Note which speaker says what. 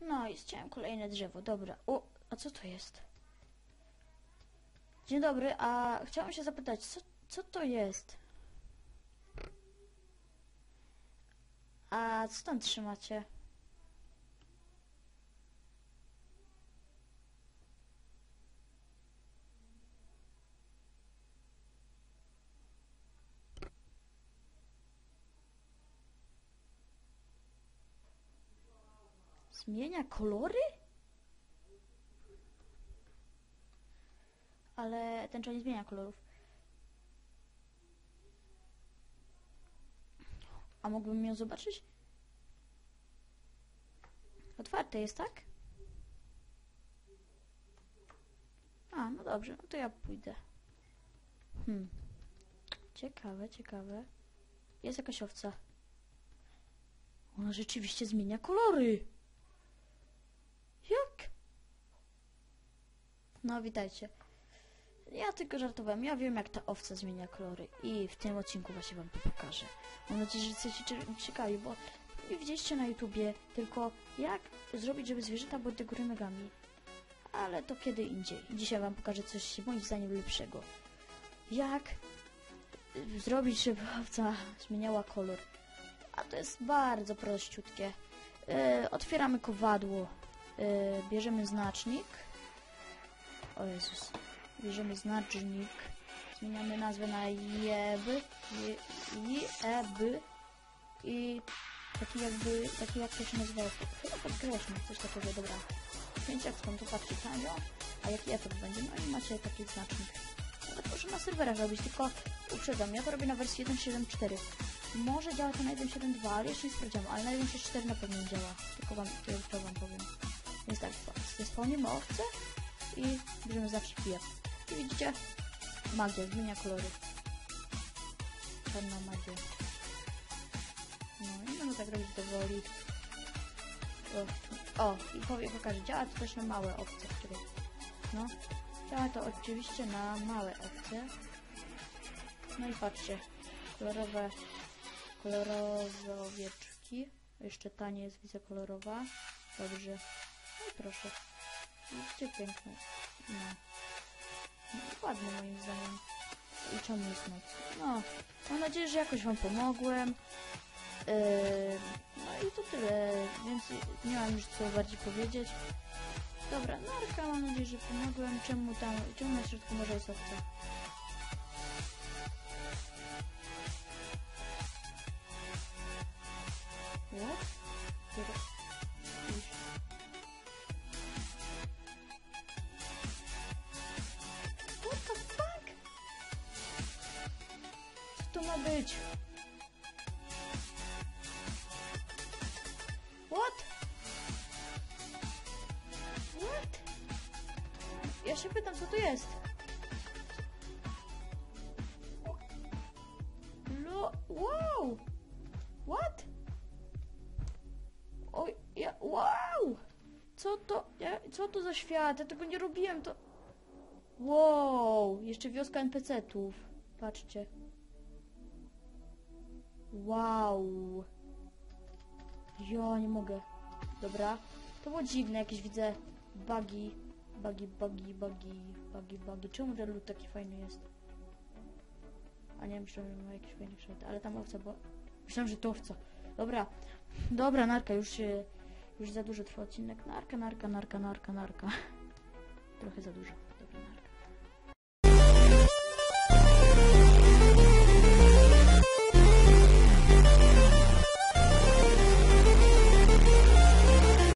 Speaker 1: No i chciałem kolejne drzewo, dobra. O, a co to jest? Dzień dobry, a chciałem się zapytać, co, co to jest? A co tam trzymacie? Zmienia kolory? Ale tęcza nie zmienia kolorów. A mógłbym ją zobaczyć? Otwarte jest, tak? A, no dobrze, no to ja pójdę. Hmm. Ciekawe, ciekawe. Jest jakaś owca. Ona rzeczywiście zmienia kolory. Jak? No, witajcie. Ja tylko żartowałem. Ja wiem, jak ta owca zmienia kolory. I w tym odcinku właśnie wam to pokażę. Mam nadzieję, że jesteście cie- ciekawi, bo nie widzieliście na YouTubie tylko jak zrobić, żeby zwierzęta były do góry nogami. Ale to kiedy indziej. Dzisiaj wam pokażę coś moim zdaniem lepszego. Jak zrobić, żeby owca zmieniała kolor. A to jest bardzo prościutkie. E, otwieramy kowadło. E, bierzemy znacznik. O Jezus. Bierzemy znacznik. Zmieniamy nazwę na jeb. Je, jeb. I taki jakby, taki jak to się nazywało. Chyba podkreślmy, coś takiego, dobra. Więc jak skąd to patrzcie tanio, a jaki efekt będzie. No i macie taki znacznik. Ale proszę na serwerach robić, tylko uprzedzam, ja to robię na wersji 1.7.4. Może działa to na 1.7.2, ale jeszcze nie sprawdziłam, ale na 1.6.4 na pewno nie działa. Tylko wam, tylko wam powiem. Więc tak, zespełnimy owce i bierzemy zawsze piję. I widzicie? Magia, zmienia kolory. Czarna magia. No i będę tak robić dowoli. O, o i powiem, pokażę, działa to też na małe owce, które... No, działa to oczywiście na małe owce. No i patrzcie, kolorowe, kolorowe owieczki. Jeszcze ta nie jest, widzę, kolorowa. Dobrze. No i proszę. Widzicie, piękne. No. no ładne moim zdaniem. I czemu jest noc? No, mam nadzieję, że jakoś wam pomogłem. Yy, no i to tyle, więc nie mam już co bardziej powiedzieć. Dobra, narka, mam nadzieję, że pomogłem. Czemu tam, czemu na środku może jest owca? Ma być? What? What? Ja się pytam, co to jest? Lo... Wow! What? Oj, ja... Wow! Co to... Ja, co to za świat? Ja tego nie robiłem, to... Wow! Jeszcze wioska NPC-tów. Patrzcie. Wow! Ja nie mogę. Dobra. To było dziwne, jakieś widzę bugi, bugi, bugi, bugi, bugi, bugi. Czemu ten lód taki fajny jest? A nie, myślałem, że ma jakiś fajny kształt, ale tam owca, bo... Myślałem, że to owca. Dobra. Dobra, narka, już się... Już za dużo trwa odcinek. Narka, narka, narka, narka, narka. Trochę za dużo.